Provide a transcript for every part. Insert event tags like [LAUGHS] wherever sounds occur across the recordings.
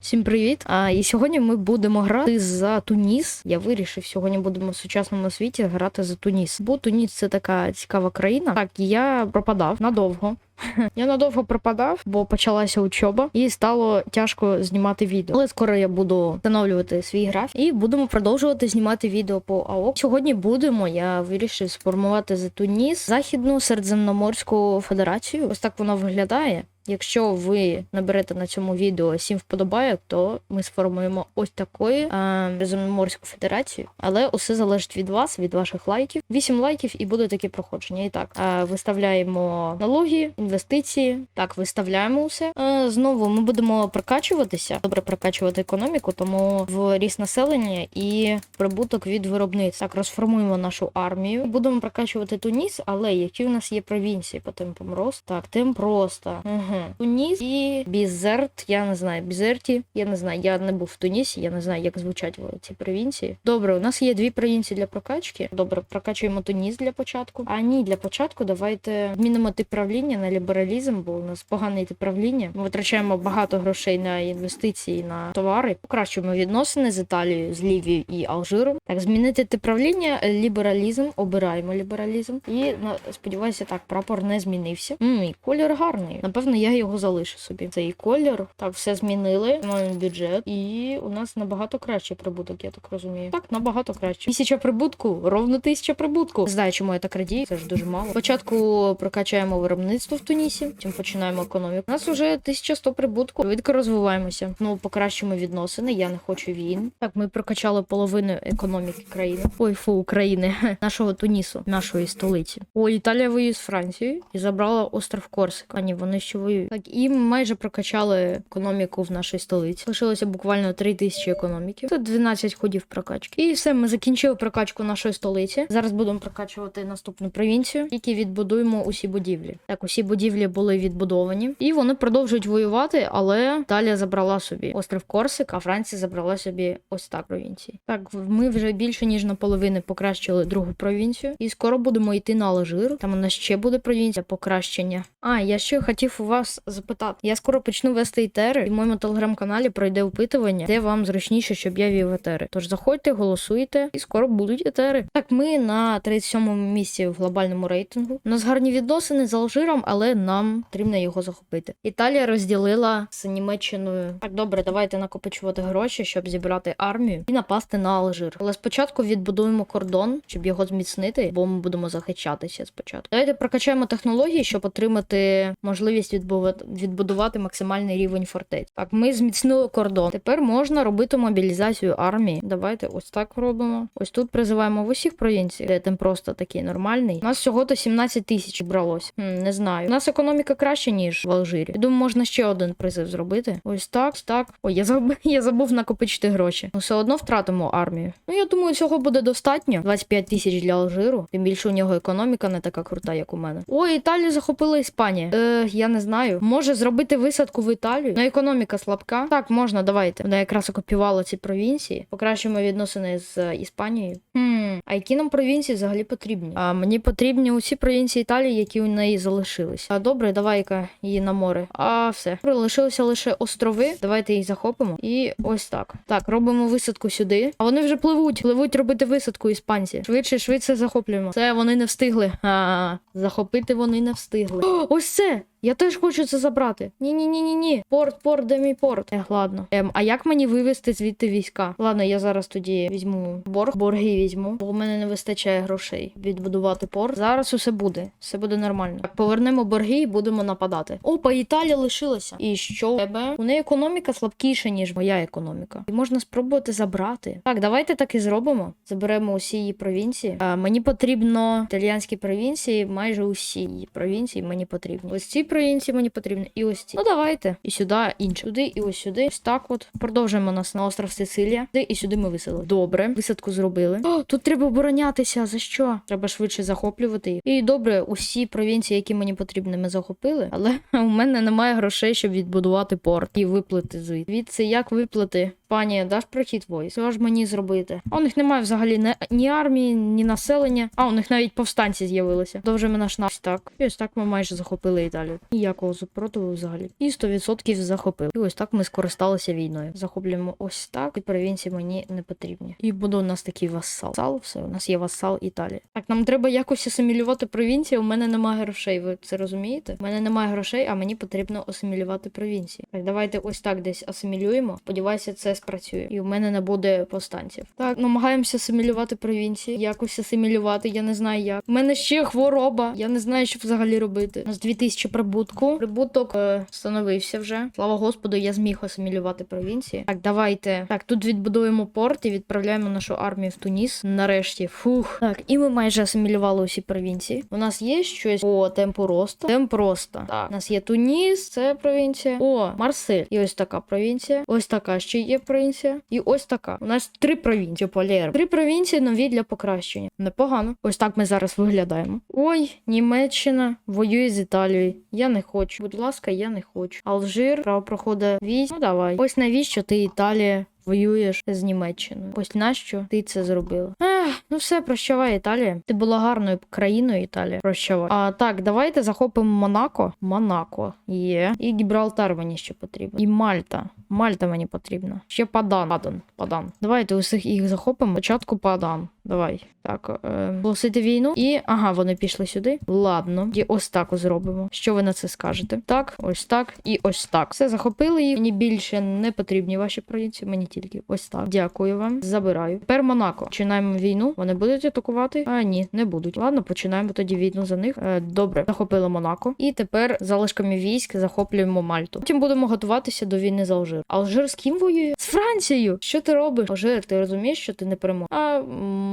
Всім привіт! А, і сьогодні ми будемо грати за Туніс. Я вирішив, сьогодні будемо в сучасному світі грати за Туніс. Бо Туніс це така цікава країна. Так, я пропадав надовго. [LAUGHS] Я надовго пропадав, бо почалася учоба, і стало тяжко знімати відео. Але скоро я буду встановлювати свій графік і будемо продовжувати знімати відео по АОК. Сьогодні будемо. Я вирішив сформувати за Туніс Західну Середземноморську Федерацію. Ось так воно виглядає. Якщо ви наберете на цьому відео 7 вподобайок, то ми сформуємо ось такої е, федерацію. Але усе залежить від вас, від ваших лайків. 8 лайків і буде таке проходження. І так, е, виставляємо налоги, інвестиції. Так, виставляємо усе. Е, знову ми будемо прокачуватися, добре прокачувати економіку, тому в ріст населення і прибуток від виробництва. Так, розформуємо нашу армію. Будемо прокачувати Туніс, але які у нас є провінції по темпам росту? Так, темп росту. Угу. Туніс і Бізерт. Я не знаю, Бізерті. Я не знаю. Я не був в Тунісі, я не знаю, як звучать ці провінції. Добре, у нас є дві провінції для прокачки. Добре, прокачуємо Туніс для початку. А ні, для початку давайте змінимо тип правління на лібералізм, бо у нас поганий тип правління. Ми витрачаємо багато грошей на інвестиції на товари. Покращуємо відносини з Італією, з Лівією і Алжиром. Так, змінити тип правління, лібералізм. Обираємо лібералізм. І сподіваюся, так, прапор не змінився. М, і колір гарний. Напевно, я його залишу собі. Цей колір. Так, все змінили. Маємо бюджет. І у нас набагато кращий прибуток, я так розумію. Так, набагато краще. Тисяча прибутку, ровно тисяча прибутку. Не знаю, чому я так радію. Це ж дуже мало. Спочатку прокачаємо виробництво в Тунісі, потім починаємо економіку. У нас вже 1100 прибутку. Швидко розвиваємося. Ну, покращимо відносини. Я не хочу війн. Так, ми прокачали половину економіки країни. Ой, фу, України, нашого Тунісу, нашої столиці. О, Італія воює з Францією і забрала остров Корсик. А ні, вони ще воюють. Так, і майже прокачали економіку в нашій столиці. Лишилося буквально 3000 економіки. Тут 12 ходів прокачки. І все, ми закінчили прокачку нашої столиці. Зараз будемо прокачувати наступну провінцію, тільки відбудуємо усі будівлі. Так, усі будівлі були відбудовані, і вони продовжують воювати, але Італія забрала собі острів Корсик, а Франція забрала собі ось так провінції. Так, ми вже більше ніж наполовину покращили другу провінцію, і скоро будемо йти на Алжир. Там у нас ще буде провінція покращення. А я ще хотів у вас запитати. Я скоро почну вести етери, і в моєму телеграм-каналі пройде опитування, де вам зручніше, щоб я вів етери. Тож заходьте, голосуйте, і скоро будуть етери. Так, ми на 37-му місці в глобальному рейтингу. У нас гарні відносини з Алжиром, але нам потрібно його захопити. Італія розділила з Німеччиною. Так, добре, давайте накопичувати гроші, щоб зібрати армію і напасти на Алжир. Але спочатку відбудуємо кордон, щоб його зміцнити, бо ми будемо захищатися спочатку. Давайте прокачаємо технології, щоб отримати можливість відбувати відбудувати максимальний рівень фортець. Так, ми зміцнили кордон. Тепер можна робити мобілізацію армії. Давайте ось так робимо. Ось тут призиваємо в усіх провінціях, де там просто такий нормальний. У нас всього то 17 тисяч бралось. Хм, не знаю. У нас економіка краще, ніж в Алжирі. Я думаю, можна ще один призив зробити. Ось так, так. Ой, я забув, [LAUGHS] я забув накопичити гроші. Ну, все одно втратимо армію. Ну, я думаю, цього буде достатньо. 25 тисяч для Алжиру. Тим більше у нього економіка не така крута, як у мене. Ой, Італію захопила Іспанія. Е, я не знаю. Може зробити висадку в Італію? Ну, економіка слабка. Так, можна, давайте. Вона якраз окупувала ці провінції. Покращимо відносини з е, Іспанією. Хм, а які нам провінції взагалі потрібні? А мені потрібні усі провінції Італії, які у неї залишились. А добре, давай-ка її на море. А все. Добре, лише острови. Давайте їх захопимо. І ось так. Так, робимо висадку сюди. А вони вже пливуть. Пливуть робити висадку іспанці. Швидше, швидше захоплюємо. Це вони не встигли. А, захопити вони не встигли. О, ось це! Я теж хочу це забрати. Ні, ні. Порт, порт, де мій порт? Ех, ладно. Ем, а як мені вивезти звідти війська? Ладно, я зараз тоді візьму борг, борги візьму, бо в мене не вистачає грошей відбудувати порт. Зараз усе буде, все буде нормально. Повернемо борги і будемо нападати. Опа, Італія лишилася. І що? в Тебе у неї економіка слабкіша, ніж моя економіка. І можна спробувати забрати. Так, давайте так і зробимо. Заберемо усі її провінції. А, мені потрібно італіянські провінції, майже усі її провінції мені потрібні. Ось ці провінції мені потрібні, і ось ці. Ну давайте. І сюди інші. Туди і ось сюди. Ось так от. Продовжуємо нас на остров Сицилія. Де і сюди ми виселили. Добре, висадку зробили. О, тут треба оборонятися. За що? Треба швидше захоплювати їх. І добре, усі провінції, які мені потрібні, ми захопили. Але [LAUGHS] у мене немає грошей, щоб відбудувати порт і виплати звідти. Звідси як виплати? Пані, даш прохід войск? Що ж мені зробити? А у них немає взагалі не- ні армії, ні населення. А у них навіть повстанці з'явилися. Довжимо наш наш так. І ось так ми майже захопили Італію. Ніякого ніякого супротиву взагалі. І 100% захопив. І ось так ми скористалися війною. Захоплюємо ось так. І провінції мені не потрібні. І буде у нас такий вассал. Вассал, все, у нас є вассал Італії. Так, нам треба якось асимілювати провінції. У мене немає грошей. Ви це розумієте? У мене немає грошей, а мені потрібно асимілювати провінції. Так, давайте ось так десь асимілюємо. Сподіваюся, це спрацює. І у мене не буде повстанців. Так, намагаємося асимілювати провінції. Якось асимілювати, я не знаю як. У мене ще хвороба. Я не знаю, що взагалі робити. У нас 2000 прибутку. Прибуток е, встановився вже. Слава Господу, я зміг асимілювати провінції. Так, давайте. Так, тут відбудуємо порт і відправляємо нашу армію в Туніс. Нарешті. Фух. Так, і ми майже асимілювали усі провінції. У нас є щось по темпу росту. Темп росту. Так, у нас є Туніс, це провінція. О, Марсель. І ось така провінція. Ось така ще є провінція. І ось така. У нас три провінції полєр. Три провінції нові для покращення. Непогано. Ось так ми зараз виглядаємо. Ой, Німеччина воює з Італією. Я не хочу. Будь ласка, я не хочу. Алжир, право проходу. Ну давай. Ось навіщо ти Італія? Воюєш з Німеччиною. Ось нащо ти це зробила? Ех, ну все, прощавай, Італія. Ти була гарною країною, Італія. Прощавай. А так, давайте захопимо Монако. Монако є. І Гібралтар мені ще потрібен. І Мальта. Мальта мені потрібна. Ще Падан. Падан. Падан. Давайте усіх їх захопимо. Спочатку Падан. Давай. Так, е, оголосити війну. І ага, вони пішли сюди. Ладно, і ось так зробимо. Що ви на це скажете? Так, ось так і ось так. Все захопили їх. Мені більше не потрібні ваші провінції. Мені тільки ось так. Дякую вам. Забираю. Тепер Монако. Починаємо війну. Вони будуть атакувати? А ні, не будуть. Ладно, починаємо тоді війну за них. Е, добре, захопили Монако. І тепер залишками військ захоплюємо Мальту. Потім будемо готуватися до війни з Алжир. Алжир з ким воює? З Францією. Що ти робиш? Алжир, ти розумієш, що ти не переможеш? А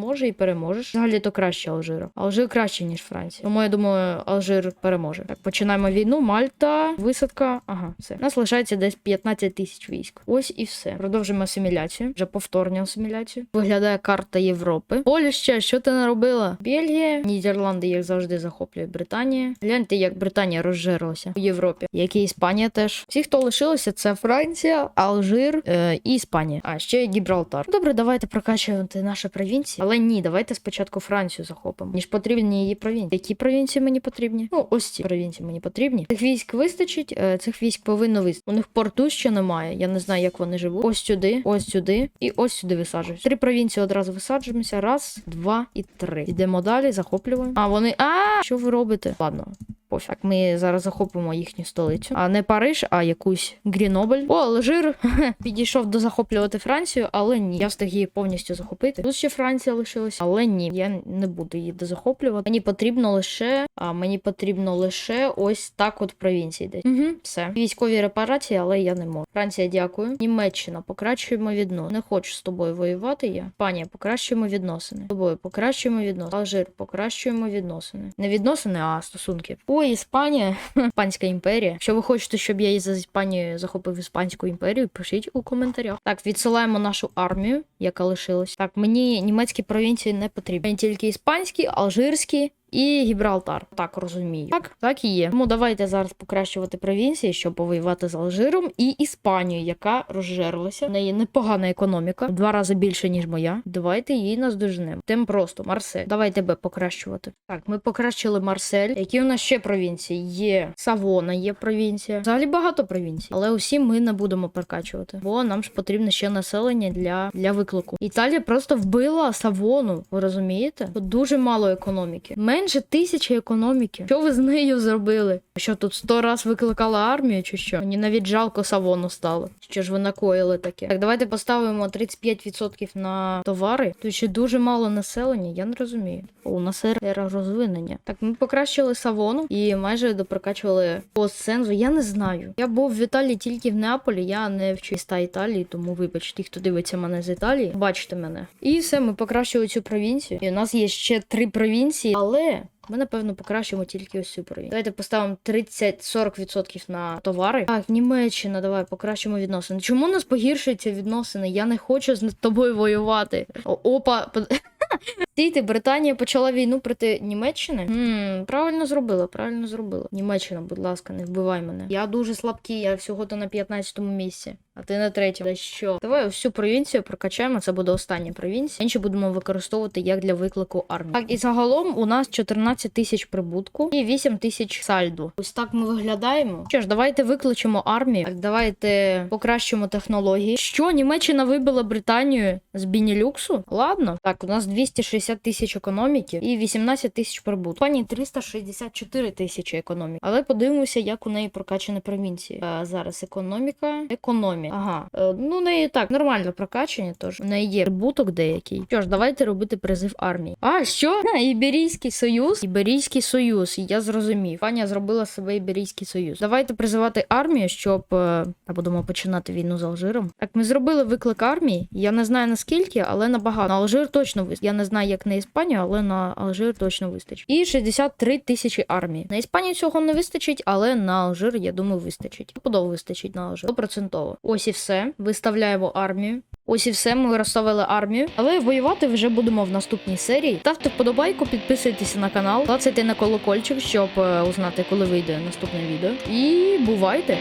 може і переможеш. Взагалі то краще Алжира. Алжир краще, ніж Франція. Тому я думаю, Алжир переможе. Так, починаємо війну. Мальта, висадка. Ага, все. Нас лишається десь 15 тисяч військ. Ось і все. Продовжимо асиміляцію. Вже повторну асиміляцію. Виглядає карта Європи. Польща, що ти наробила? Бельгія, Нідерланди, як завжди, захоплює Британія. Гляньте, як Британія розжирилася у Європі. Як і Іспанія теж. Всі, хто лишилися, це Франція, Алжир е, і Іспанія. А ще Гібралтар. Добре, давайте прокачувати наші провінції. Але ні, давайте спочатку Францію захопимо. Ніж потрібні її провінції. Які провінції мені потрібні? Ну, ось ці провінції мені потрібні. Цих військ вистачить, е, цих військ повинно вистачити. У них порту ще немає. Я не знаю, як вони живуть. Ось сюди, ось сюди і ось сюди висаджуюсь. Три провінції одразу висаджуємося. Раз, два і три. Йдемо далі, захоплюємо. А вони. А що ви робите? Ладно. Пофіг. Ми зараз захопимо їхню столицю. А не Париж, а якусь Грінобль. О, Алжир [LAUGHS] підійшов до захоплювати Францію, але ні. Я встиг її повністю захопити. Тут ще Франція лишилася, але ні, я не буду її дозахоплювати. Мені потрібно лише, а мені потрібно лише ось так от провінції десь. Угу, все. Військові репарації, але я не можу. Франція, дякую. Німеччина, покращуємо відносини. Не хочу з тобою воювати. Я. Іспанія, покращуємо відносини. З тобою покращуємо відносини. Алжир, покращуємо відносини. Не відносини, а стосунки. Ой, Іспанія, Іспанська імперія. Якщо ви хочете, щоб я із Іспанією захопив Іспанську імперію, пишіть у коментарях. Так, відсилаємо нашу армію, яка лишилась. Так, мені німецькі провінції не потрібні. Мені тільки іспанські, алжирські. І Гібралтар, так розумію. Так, так і є. Тому давайте зараз покращувати провінції, щоб повоювати з Алжиром і Іспанією, яка розжерлася. В неї непогана економіка, два рази більше, ніж моя. Давайте її наздожнемо. Тим просто Марсель. Давай тебе покращувати. Так, ми покращили Марсель. Які у нас ще провінції? Є Савона, є провінція. Взагалі багато провінцій, але усі ми не будемо прокачувати, бо нам ж потрібно ще населення для, для виклику. Італія просто вбила Савону. Ви розумієте? Тут дуже мало економіки. Менше тисячі економіки. Що ви з нею зробили? Що тут сто раз викликала армію, чи що? Мені навіть жалко Савону стало. Що ж ви накоїли таке? Так, давайте поставимо 35% на товари. Тут ще дуже мало населення, я не розумію. У нас ера розвинення. Так, ми покращили Савону і майже допрокачували постсензу. Я не знаю. Я був в Італії тільки в Неаполі, я не вчу міста Італії, тому вибач, ті, хто дивиться мене з Італії, бачите мене. І все, ми покращили цю провінцію. І у нас є ще три провінції, але. Ми, напевно, покращимо тільки ось цю провінцію. Давайте поставимо 30-40% на товари. Так, Німеччина, давай покращимо відносини. Чому у нас погіршуються відносини? Я не хочу з тобою воювати. О, опа. [LAUGHS] Стійте, Британія почала війну проти Німеччини. Хм, правильно зробила, правильно зробила. Німеччина, будь ласка, не вбивай мене. Я дуже слабкий, я всього-то на 15-му місці. А ти на третьому. Та що? Давай всю провінцію прокачаємо. Це буде остання провінція. Інші будемо використовувати як для виклику армії. Так, і загалом у нас 14 тисяч прибутку і 8 тисяч сальду. Ось так ми виглядаємо. Що ж, давайте викличемо армію. Так, давайте покращимо технології. Що Німеччина вибила Британію з Бінілюксу? Ладно. Так, у нас 260 тисяч економіки і 18 тисяч прибутку. Пані 364 тисячі економіки. Але подивимося, як у неї прокачані провінції. А, зараз економіка. Економія. Ага. Е, ну, у неї так нормально прокачані, тож у неї є прибуток деякий. Що ж, давайте робити призив армії. А, що? Ха, Іберійський союз. Іберійський союз. Я зрозумів. Паня зробила себе Іберійський союз. Давайте призивати армію, щоб е, будемо починати війну з Алжиром. Так, ми зробили виклик армії. Я не знаю наскільки, але набагато. На Алжир точно вистачить. Я не знаю, як на Іспанію, але на Алжир точно вистачить. І 63 тисячі армії. На Іспанію цього не вистачить, але на Алжир, я думаю, вистачить. Подов вистачить на Алжир. 100%. Ось і все. Виставляємо армію. Ось і все, ми розставили армію. Але воювати вже будемо в наступній серії. Ставте вподобайку, підписуйтесь на канал, клацайте на колокольчик, щоб е, узнати, коли вийде наступне відео. І бувайте!